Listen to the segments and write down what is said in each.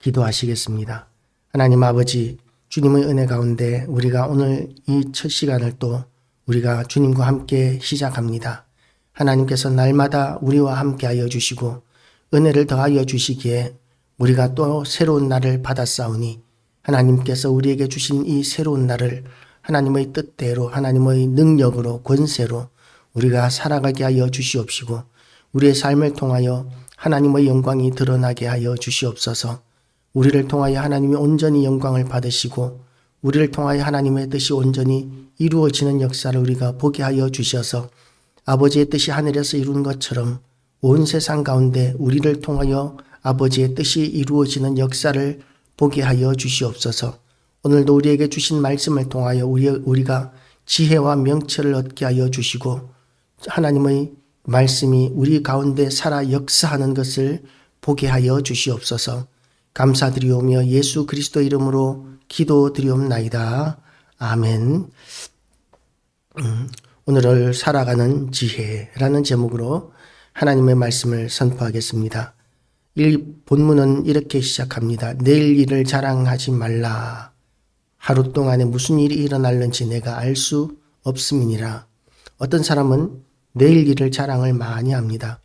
기도하시겠습니다. 하나님 아버지, 주님의 은혜 가운데 우리가 오늘 이 첫 시간을 또 우리가 주님과 함께 시작합니다. 하나님께서 날마다 우리와 함께 하여 주시고 은혜를 더하여 주시기에 우리가 또 새로운 날을 받았사오니 하나님께서 우리에게 주신 이 새로운 날을 하나님의 뜻대로 하나님의 능력으로 권세로 우리가 살아가게 하여 주시옵시고 우리의 삶을 통하여 하나님의 영광이 드러나게 하여 주시옵소서. 우리를 통하여 하나님이 온전히 영광을 받으시고 우리를 통하여 하나님의 뜻이 온전히 이루어지는 역사를 우리가 보게 하여 주셔서 아버지의 뜻이 하늘에서 이룬 것처럼 온 세상 가운데 우리를 통하여 아버지의 뜻이 이루어지는 역사를 보게 하여 주시옵소서. 오늘도 우리에게 주신 말씀을 통하여 우리, 우리가 지혜와 명철을 얻게 하여 주시고 하나님의 말씀이 우리 가운데 살아 역사하는 것을 보게 하여 주시옵소서. 감사드리오며 예수 그리스도 이름으로 기도드리옵나이다. 아멘. 음, 오늘을 살아가는 지혜라는 제목으로 하나님의 말씀을 선포하겠습니다. 이 본문은 이렇게 시작합니다. 내일 일을 자랑하지 말라. 하루 동안에 무슨 일이 일어날는지 내가 알 수 없음이니라. 어떤 사람은 내일 일을 자랑을 많이 합니다.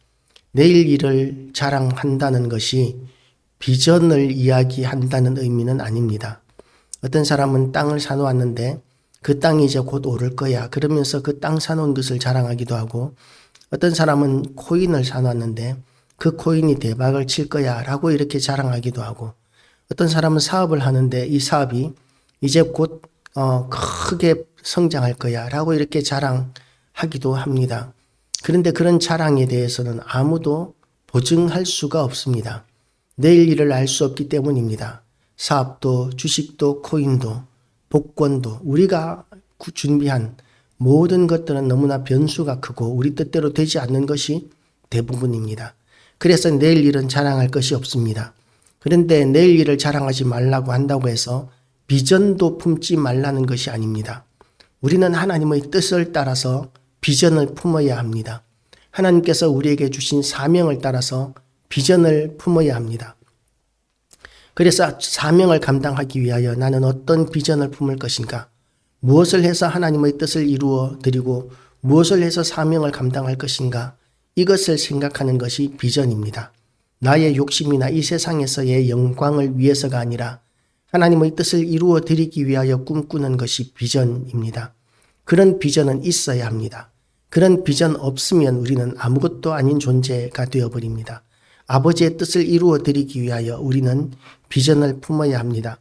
내일 일을 자랑한다는 것이 비전을 이야기한다는 의미는 아닙니다. 어떤 사람은 땅을 사놓았는데 그 땅이 이제 곧 오를 거야. 그러면서 그 땅 사놓은 것을 자랑하기도 하고 어떤 사람은 코인을 사놨는데 그 코인이 대박을 칠 거야. 라고 이렇게 자랑하기도 하고 어떤 사람은 사업을 하는데 이 사업이 이제 곧 어, 크게 성장할 거야. 라고 이렇게 자랑하기도 합니다. 그런데 그런 자랑에 대해서는 아무도 보증할 수가 없습니다. 내일 일을 알 수 없기 때문입니다. 사업도, 주식도, 코인도, 복권도 우리가 구- 준비한 모든 것들은 너무나 변수가 크고 우리 뜻대로 되지 않는 것이 대부분입니다. 그래서 내일 일은 자랑할 것이 없습니다. 그런데 내일 일을 자랑하지 말라고 한다고 해서 비전도 품지 말라는 것이 아닙니다. 우리는 하나님의 뜻을 따라서 비전을 품어야 합니다. 하나님께서 우리에게 주신 사명을 따라서 비전을 품어야 합니다. 그래서 사명을 감당하기 위하여 나는 어떤 비전을 품을 것인가? 무엇을 해서 하나님의 뜻을 이루어 드리고 무엇을 해서 사명을 감당할 것인가? 이것을 생각하는 것이 비전입니다. 나의 욕심이나 이 세상에서의 영광을 위해서가 아니라 하나님의 뜻을 이루어 드리기 위하여 꿈꾸는 것이 비전입니다. 그런 비전은 있어야 합니다. 그런 비전 없으면 우리는 아무것도 아닌 존재가 되어버립니다. 아버지의 뜻을 이루어 드리기 위하여 우리는 비전을 품어야 합니다.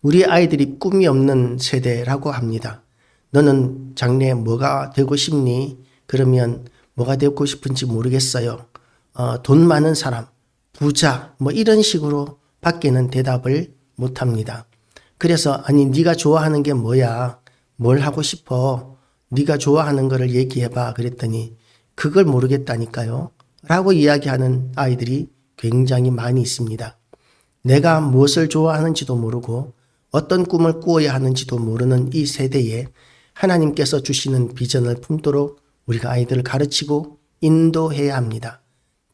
우리 아이들이 꿈이 없는 세대라고 합니다. 너는 장래에 뭐가 되고 싶니? 그러면 뭐가 되고 싶은지 모르겠어요. 어, 돈 많은 사람, 부자, 뭐 이런 식으로 밖에는 대답을 못 합니다. 그래서 아니 네가 좋아하는 게 뭐야? 뭘 하고 싶어? 네가 좋아하는 거를 얘기해 봐. 그랬더니 그걸 모르겠다니까요. 라고 이야기하는 아이들이 굉장히 많이 있습니다. 내가 무엇을 좋아하는지도 모르고 어떤 꿈을 꾸어야 하는지도 모르는 이 세대에 하나님께서 주시는 비전을 품도록 우리가 아이들을 가르치고 인도해야 합니다.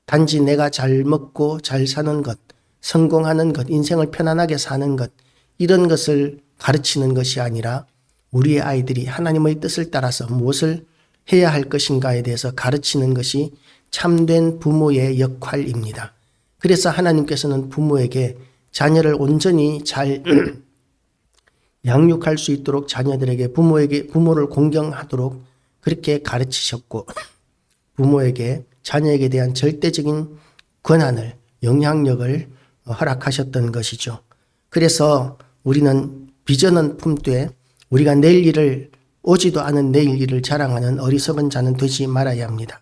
단지 내가 잘 먹고 잘 사는 것, 성공하는 것, 인생을 편안하게 사는 것, 이런 것을 가르치는 것이 아니라 우리의 아이들이 하나님의 뜻을 따라서 무엇을 해야 할 것인가에 대해서 가르치는 것이 참된 부모의 역할입니다. 그래서 하나님께서는 부모에게 자녀를 온전히 잘 양육할 수 있도록 자녀들에게 부모에게 부모를 공경하도록 그렇게 가르치셨고 부모에게 자녀에게 대한 절대적인 권한을 영향력을 허락하셨던 것이죠. 그래서 우리는 비전은 품되 우리가 내일 일을 오지도 않은 내일 일을 자랑하는 어리석은 자는 되지 말아야 합니다.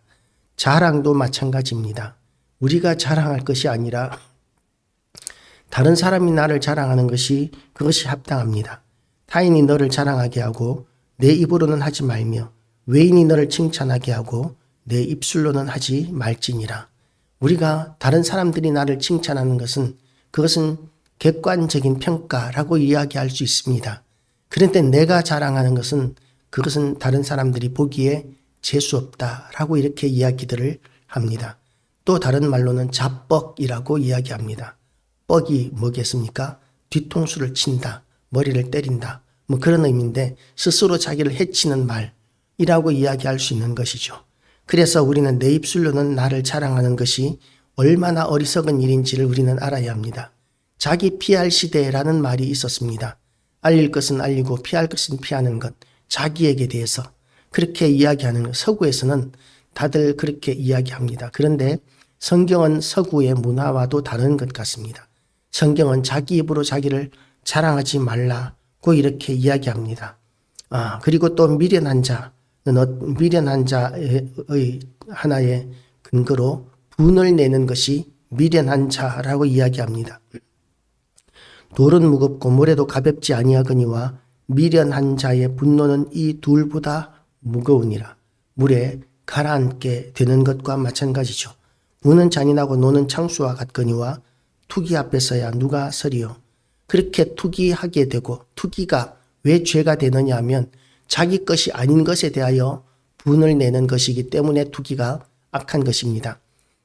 자랑도 마찬가지입니다. 우리가 자랑할 것이 아니라 다른 사람이 나를 자랑하는 것이 그것이 합당합니다. 타인이 너를 자랑하게 하고 내 입으로는 하지 말며 외인이 너를 칭찬하게 하고 내 입술로는 하지 말지니라. 우리가 다른 사람들이 나를 칭찬하는 것은 그것은 객관적인 평가라고 이야기할 수 있습니다. 그런데 내가 자랑하는 것은 그것은 다른 사람들이 보기에 재수 없다라고 이렇게 이야기들을 합니다. 또 다른 말로는 자뻑이라고 이야기합니다. 뻑이 뭐겠습니까? 뒤통수를 친다, 머리를 때린다, 뭐 그런 의미인데 스스로 자기를 해치는 말이라고 이야기할 수 있는 것이죠. 그래서 우리는 내 입술로는 나를 자랑하는 것이 얼마나 어리석은 일인지를 우리는 알아야 합니다. 자기 피할 시대라는 말이 있었습니다. 알릴 것은 알리고 피할 것은 피하는 것, 자기에게 대해서 그렇게 이야기하는 것. 서구에서는 다들 그렇게 이야기합니다. 그런데 성경은 서구의 문화와도 다른 것 같습니다. 성경은 자기 입으로 자기를 자랑하지 말라고 이렇게 이야기합니다. 아, 그리고 또 미련한 자는 어- 미련한 자의 하나의 근거로 분을 내는 것이 미련한 자라고 이야기합니다. 돌은 무겁고 모래도 가볍지 아니하거니와 미련한 자의 분노는 이 둘보다 무거우니라. 물에 가라앉게 되는 것과 마찬가지죠. 우는 잔인하고 노는 창수와 같거니와 투기 앞에서야 누가 서리요. 그렇게 투기하게 되고 투기가 왜 죄가 되느냐 하면 자기 것이 아닌 것에 대하여 분을 내는 것이기 때문에 투기가 악한 것입니다.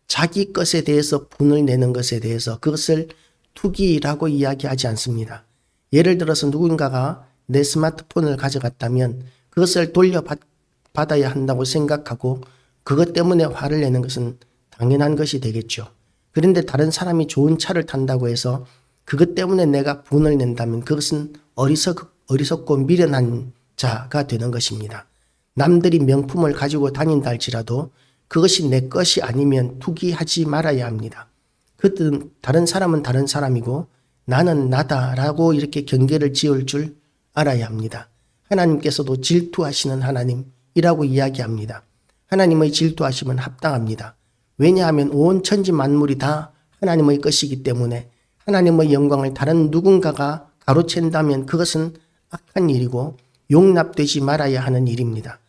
자기 것에 대해서 분을 내는 것에 대해서 그것을 투기라고 이야기하지 않습니다. 예를 들어서 누군가가 내 스마트폰을 가져갔다면 그것을 돌려받 아야 한다고 생각하고 그것 때문에 화를 내는 것은 당연한 것이 되겠죠. 그런데 다른 사람이 좋은 차를 탄다고 해서 그것 때문에 내가 분을 낸다면 그것은 어리석, 어리석고 미련한 자가 되는 것입니다. 남들이 명품을 가지고 다닌다 할지라도 그것이 내 것이 아니면 투기하지 말아야 합니다. 그든 다른 사람은 다른 사람이고 나는 나다라고 이렇게 경계를 지을 줄 알아야 합니다. 하나님께서도 질투하시는 하나님 이라고 이야기합니다. 하나님의 질투하심은 합당합니다. 왜냐하면 온 천지 만물이 다 하나님의 것이기 때문에 하나님의 영광을 다른 누군가가 가로챈다면 그것은 악한 일이고 용납되지 말아야 하는 일입니다.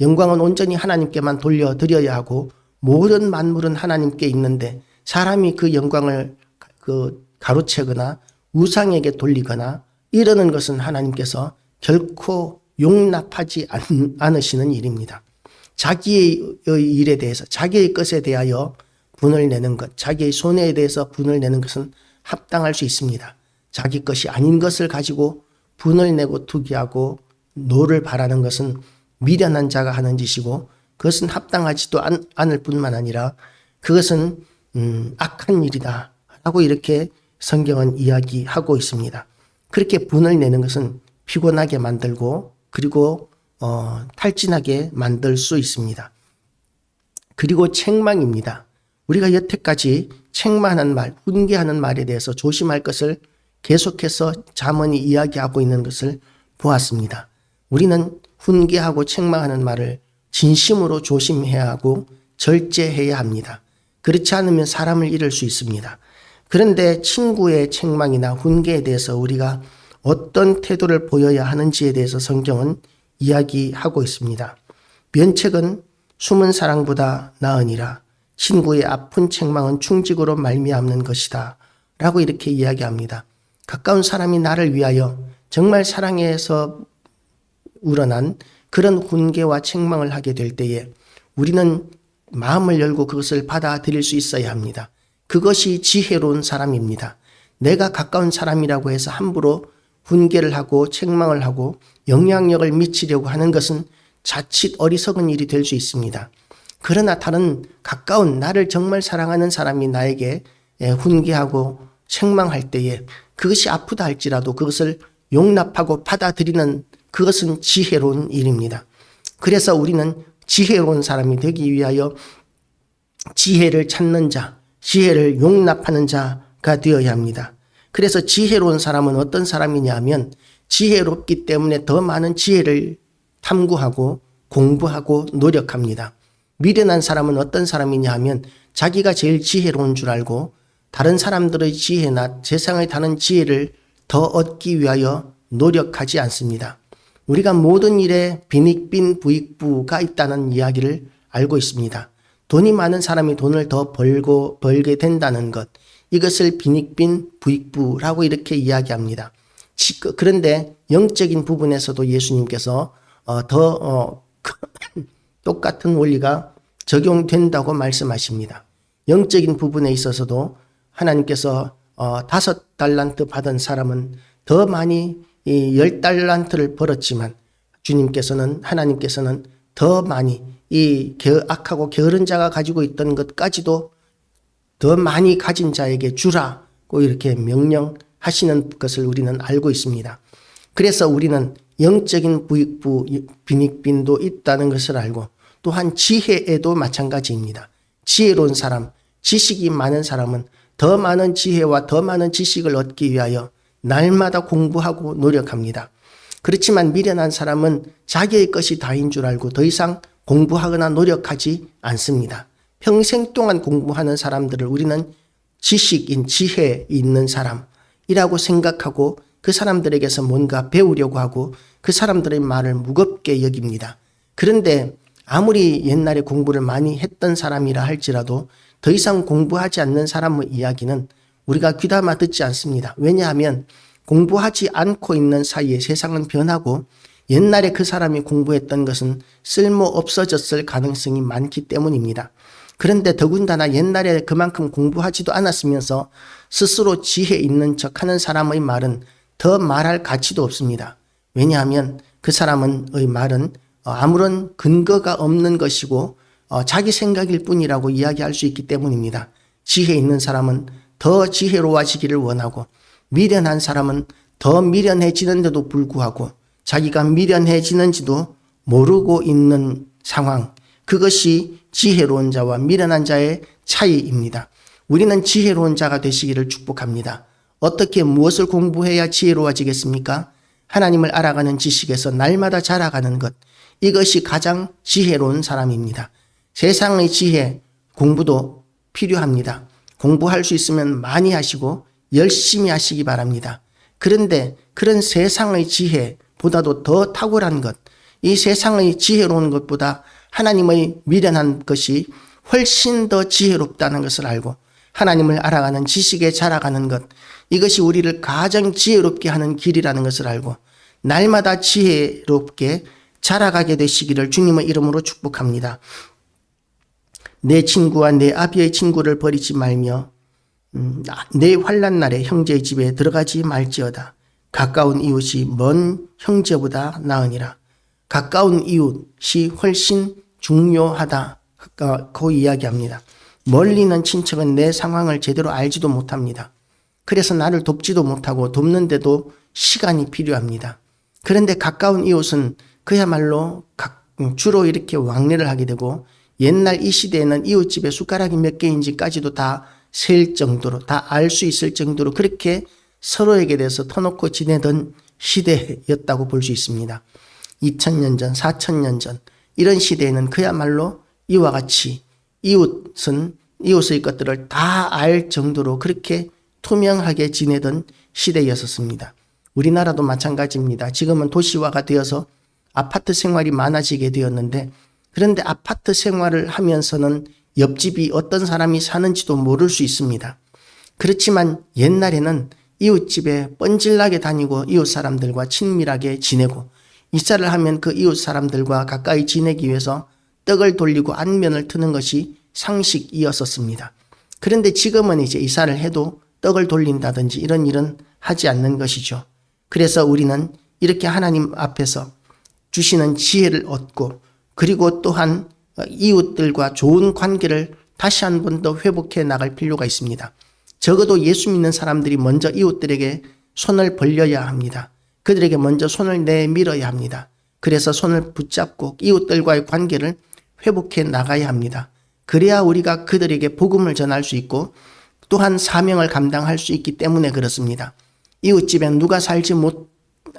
영광은 온전히 하나님께만 돌려드려야 하고 모든 만물은 하나님께 있는데 사람이 그 영광을 그 가로채거나 우상에게 돌리거나 이러는 것은 하나님께서 결코 용납하지 않- 않으시는 일입니다. 자기의 일에 대해서 자기의 것에 대하여 분을 내는 것, 자기의 손해에 대해서 분을 내는 것은 합당할 수 있습니다. 자기 것이 아닌 것을 가지고 분을 내고 투기하고 노를 바라는 것은 미련한 자가 하는 짓이고 그것은 합당하지도 않, 않을 뿐만 아니라 그것은 음, 악한 일이다 라고 이렇게 성경은 이야기하고 있습니다. 그렇게 분을 내는 것은 피곤하게 만들고 그리고 어, 탈진하게 만들 수 있습니다. 그리고 책망입니다. 우리가 여태까지 책망하는 말, 훈계하는 말에 대해서 조심할 것을 계속해서 자문이 이야기하고 있는 것을 보았습니다. 우리는 훈계하고 책망하는 말을 진심으로 조심해야 하고 절제해야 합니다. 그렇지 않으면 사람을 잃을 수 있습니다. 그런데 친구의 책망이나 훈계에 대해서 우리가 어떤 태도를 보여야 하는지에 대해서 성경은 이야기하고 있습니다. 면책은 숨은 사랑보다 나으니라 친구의 아픈 책망은 충직으로 말미암는 것이다 라고 이렇게 이야기합니다. 가까운 사람이 나를 위하여 정말 사랑해서 우러난 그런 훈계와 책망을 하게 될 때에 우리는 마음을 열고 그것을 받아들일 수 있어야 합니다. 그것이 지혜로운 사람입니다. 내가 가까운 사람이라고 해서 함부로 훈계를 하고 책망을 하고 영향력을 미치려고 하는 것은 자칫 어리석은 일이 될 수 있습니다. 그러나 다른 가까운 나를 정말 사랑하는 사람이 나에게 예, 훈계하고 책망할 때에 그것이 아프다 할지라도 그것을 용납하고 받아들이는 그것은 지혜로운 일입니다. 그래서 우리는 지혜로운 사람이 되기 위하여 지혜를 찾는 자, 지혜를 용납하는 자가 되어야 합니다. 그래서 지혜로운 사람은 어떤 사람이냐 하면 지혜롭기 때문에 더 많은 지혜를 탐구하고 공부하고 노력합니다. 미련한 사람은 어떤 사람이냐 하면 자기가 제일 지혜로운 줄 알고 다른 사람들의 지혜나 세상의 다른 지혜를 더 얻기 위하여 노력하지 않습니다. 우리가 모든 일에 빈익빈 부익부가 있다는 이야기를 알고 있습니다. 돈이 많은 사람이 돈을 더 벌고 벌게 된다는 것. 이것을 빈익빈 부익부라고 이렇게 이야기합니다. 지- 그런데 영적인 부분에서도 예수님께서 어, 더 어, 똑같은 원리가 적용된다고 말씀하십니다. 영적인 부분에 있어서도 하나님께서 어, 다섯 달란트 받은 사람은 더 많이 이열 달란트를 벌었지만 주님께서는 하나님께서는 더 많이 이 게- 악하고 게으른 자가 가지고 있던 것까지도 더 많이 가진 자에게 주라고 이렇게 명령하시는 것을 우리는 알고 있습니다. 그래서 우리는 영적인 부익부 빈익빈도 있다는 것을 알고 또한 지혜에도 마찬가지입니다. 지혜로운 사람, 지식이 많은 사람은 더 많은 지혜와 더 많은 지식을 얻기 위하여 날마다 공부하고 노력합니다. 그렇지만 미련한 사람은 자기의 것이 다인 줄 알고 더 이상 공부하거나 노력하지 않습니다. 평생 동안 공부하는 사람들을 우리는 지식인 지혜 있는 사람이라고 생각하고 그 사람들에게서 뭔가 배우려고 하고 그 사람들의 말을 무겁게 여깁니다. 그런데 아무리 옛날에 공부를 많이 했던 사람이라 할지라도 더 이상 공부하지 않는 사람의 이야기는 우리가 귀담아 듣지 않습니다. 왜냐하면 공부하지 않고 있는 사이에 세상은 변하고 옛날에 그 사람이 공부했던 것은 쓸모 없어졌을 가능성이 많기 때문입니다. 그런데 더군다나 옛날에 그만큼 공부하지도 않았으면서 스스로 지혜 있는 척 하는 사람의 말은 더 말할 가치도 없습니다. 왜냐하면 그 사람의 말은 어, 아무런 근거가 없는 것이고 어, 자기 생각일 뿐이라고 이야기할 수 있기 때문입니다. 지혜 있는 사람은 더 지혜로워지기를 원하고 미련한 사람은 더 미련해지는데도 불구하고 자기가 미련해지는지도 모르고 있는 상황. 그것이 지혜로운 자와 미련한 자의 차이입니다. 우리는 지혜로운 자가 되시기를 축복합니다. 어떻게 무엇을 공부해야 지혜로워지겠습니까? 하나님을 알아가는 지식에서 날마다 자라가는 것. 이것이 가장 지혜로운 사람입니다. 세상의 지혜, 공부도 필요합니다. 공부할 수 있으면 많이 하시고 열심히 하시기 바랍니다. 그런데 그런 세상의 지혜보다도 더 탁월한 것, 이 세상의 지혜로운 것보다 하나님의 미련한 것이 훨씬 더 지혜롭다는 것을 알고 하나님을 알아가는 지식에 자라가는 것, 이것이 우리를 가장 지혜롭게 하는 길이라는 것을 알고 날마다 지혜롭게 자라가게 되시기를 주님의 이름으로 축복합니다. 내 친구와 내 아비의 친구를 버리지 말며 음, 내 환란 날에 형제의 집에 들어가지 말지어다. 가까운 이웃이 먼 형제보다 나으니라. 가까운 이웃이 훨씬 중요하다고 이야기합니다. 멀리는 친척은 내 상황을 제대로 알지도 못합니다. 그래서 나를 돕지도 못하고 돕는데도 시간이 필요합니다. 그런데 가까운 이웃은 그야말로 각- 주로 이렇게 왕래를 하게 되고 옛날 이 시대에는 이웃집에 숟가락이 몇 개인지까지도 다 셀 정도로 다 알 수 있을 정도로 그렇게 서로에게 대해서 터놓고 지내던 시대였다고 볼 수 있습니다. 2000년 전, 4000년 전 이런 시대에는 그야말로 이와 같이 이웃은 이웃의 것들을 다 알 정도로 그렇게 투명하게 지내던 시대였었습니다. 우리나라도 마찬가지입니다. 지금은 도시화가 되어서 아파트 생활이 많아지게 되었는데 그런데 아파트 생활을 하면서는 옆집이 어떤 사람이 사는지도 모를 수 있습니다. 그렇지만 옛날에는 이웃집에 뻔질나게 다니고 이웃 사람들과 친밀하게 지내고 이사를 하면 그 이웃 사람들과 가까이 지내기 위해서 떡을 돌리고 안면을 트는 것이 상식이었었습니다. 그런데 지금은 이제 이사를 해도 떡을 돌린다든지 이런 일은 하지 않는 것이죠. 그래서 우리는 이렇게 하나님 앞에서 주시는 지혜를 얻고 그리고 또한 이웃들과 좋은 관계를 다시 한 번 더 회복해 나갈 필요가 있습니다. 적어도 예수 믿는 사람들이 먼저 이웃들에게 손을 벌려야 합니다. 그들에게 먼저 손을 내밀어야 합니다. 그래서 손을 붙잡고 이웃들과의 관계를 회복해 나가야 합니다. 그래야 우리가 그들에게 복음을 전할 수 있고 또한 사명을 감당할 수 있기 때문에 그렇습니다. 이웃집에 누가 살지 못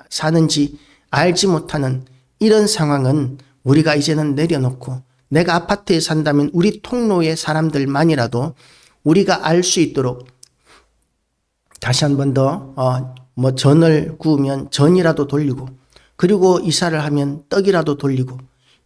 사는지 알지 못하는 이런 상황은 우리가 이제는 내려놓고 내가 아파트에 산다면 우리 통로의 사람들만이라도 우리가 알 수 있도록 다시 한 번 더, 어, 뭐 전을 구우면 전이라도 돌리고, 그리고 이사를 하면 떡이라도 돌리고,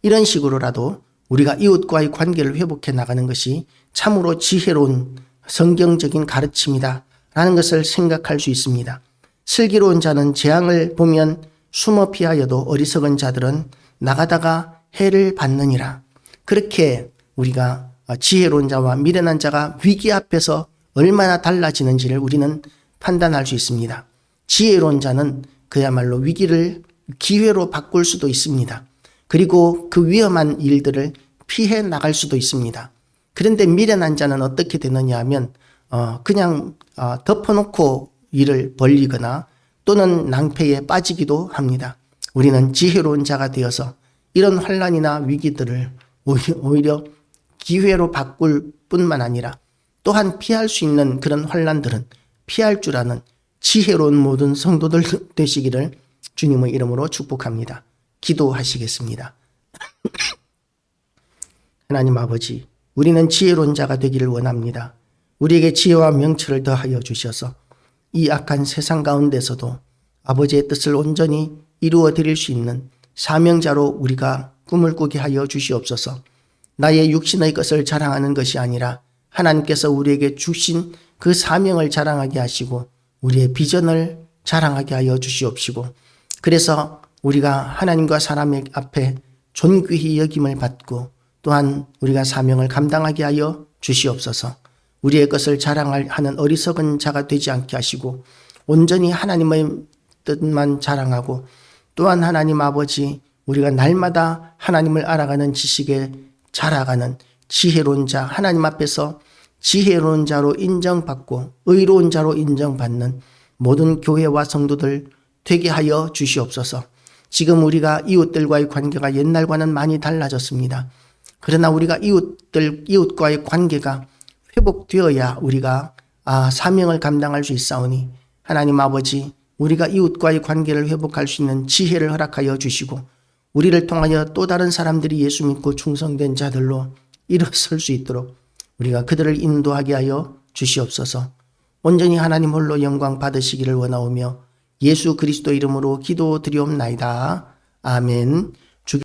이런 식으로라도 우리가 이웃과의 관계를 회복해 나가는 것이 참으로 지혜로운 성경적인 가르침이다. 라는 것을 생각할 수 있습니다. 슬기로운 자는 재앙을 보면 숨어 피하여도 어리석은 자들은 나가다가 해를 받느니라. 그렇게 우리가 지혜로운 자와 미련한 자가 위기 앞에서 얼마나 달라지는지를 우리는 판단할 수 있습니다. 지혜로운 자는 그야말로 위기를 기회로 바꿀 수도 있습니다. 그리고 그 위험한 일들을 피해 나갈 수도 있습니다. 그런데 미련한 자는 어떻게 되느냐 하면 어 그냥 어 덮어놓고 일을 벌리거나 또는 낭패에 빠지기도 합니다. 우리는 지혜로운 자가 되어서 이런 환란이나 위기들을 오히려, 기회로 바꿀 뿐만 아니라 또한 피할 수 있는 그런 환란들은 피할 줄 아는 지혜로운 모든 성도들 되시기를 주님의 이름으로 축복합니다. 기도하시겠습니다. 하나님 아버지, 우리는 지혜로운 자가 되기를 원합니다. 우리에게 지혜와 명철을 더하여 주셔서 이 악한 세상 가운데서도 아버지의 뜻을 온전히 이루어 드릴 수 있는 사명자로 우리가 꿈을 꾸게 하여 주시옵소서. 나의 육신의 것을 자랑하는 것이 아니라 하나님께서 우리에게 주신 그 사명을 자랑하게 하시고 우리의 비전을 자랑하게 하여 주시옵시고 그래서 우리가 하나님과 사람의 앞에 존귀히 여김을 받고 또한 우리가 사명을 감당하게 하여 주시옵소서. 우리의 것을 자랑하는 어리석은 자가 되지 않게 하시고 온전히 하나님의 뜻만 자랑하고 또한 하나님 아버지 우리가 날마다 하나님을 알아가는 지식에 자라가는 지혜로운 자 하나님 앞에서 지혜로운 자로 인정받고 의로운 자로 인정받는 모든 교회와 성도들 되게 하여 주시옵소서. 지금 우리가 이웃들과의 관계가 옛날과는 많이 달라졌습니다. 그러나 우리가 이웃들 이웃과의 관계가 회복되어야 우리가 아, 사명을 감당할 수 있사오니 하나님 아버지 우리가 이웃과의 관계를 회복할 수 있는 지혜를 허락하여 주시고 우리를 통하여 또 다른 사람들이 예수 믿고 충성된 자들로 일어설 수 있도록 우리가 그들을 인도하게 하여 주시옵소서. 온전히 하나님 홀로 영광 받으시기를 원하오며 예수 그리스도 이름으로 기도드리옵나이다. 아멘.